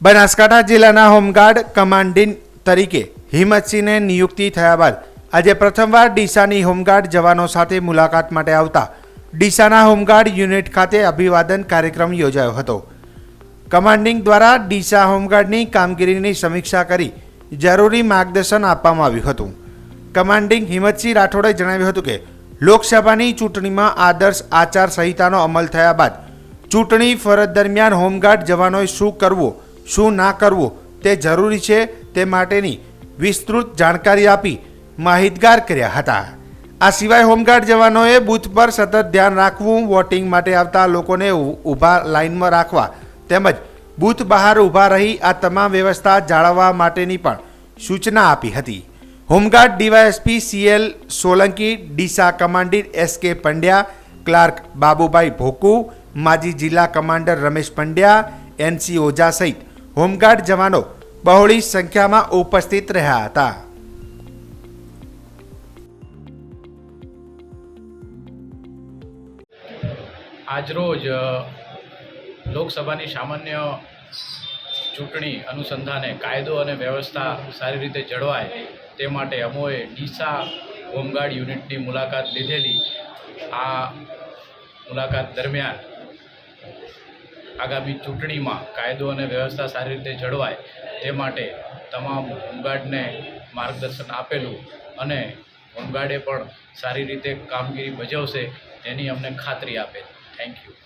બનાસકાંઠા જિલ્લાના home guard commanding તરીકે હિંમતસિંહને નિયુક્તિ થયા બાદ આજે પ્રથમવાર ડીસાની હોમગાર્ડ જવાનો સાથે મુલાકાત માટે આવતા ડીસાના હોમગાર્ડ યુનિટ ખાતે અભિવાદન કાર્યક્રમ યોજાયો હતો. કમાન્ડિંગ દ્વારા ડીસા હોમગાર્ડની કામગીરીની સમીક્ષા કરી જરૂરી માર્ગદર્શન આપવામાં આવ્યું હતું. કમાન્ડિંગ હિંમતસિંહ રાઠોડે જણાવ્યું હતું કે, લોકસભાની ચૂંટણીમાં આદર્શ આચાર સંહિતાનો અમલ થયા બાદ ચૂંટણી ફરજ દરમિયાન હોમગાર્ડ જવાનોએ શું કરવું શું ના કરવું તે જરૂરી છે તે માટેની વિસ્તૃત જાણકારી આપી માહિતગાર કર્યા હતા. આ સિવાય હોમગાર્ડ જવાનોએ બૂથ પર સતત ધ્યાન રાખવું, વોટિંગ માટે આવતા લોકોને ઊભા લાઇનમાં રાખવા તેમજ બૂથ બહાર ઊભા રહી આ તમામ વ્યવસ્થા જાળવવા માટેની પણ સૂચના આપી હતી. Home guard DYSP CL Solanki, Deesa commanding S K Pandya, clerk Babubhai Bhoku, માજી જિલ્લા કમાન્ડર રમેશ પંડ્યા એનસી ઓઝા સહિત હોમગાર્ડ જવાનો બહોળી સંખ્યામાં ઉપસ્થિત રહ્યા હતા. આજરોજ લોકસભાની સામાન્ય ચૂંટણી અનુસંધાને કાયદો અને વ્યવસ્થા સારી રીતે જળવાય તે માટે અમોએ ડીસા હોમગાર્ડ યુનિટની મુલાકાત લીધેલી. આ મુલાકાત દરમિયાન આગામી ચૂંટણીમાં કાયદો અને વ્યવસ્થા સારી રીતે જળવાય તે માટે તમામ હોમગાર્ડને માર્ગદર્શન આપેલું અને હોમગાર્ડે પણ સારી રીતે કામગીરી ભજવશે તેની અમને ખાતરી આપે થેન્ક યુ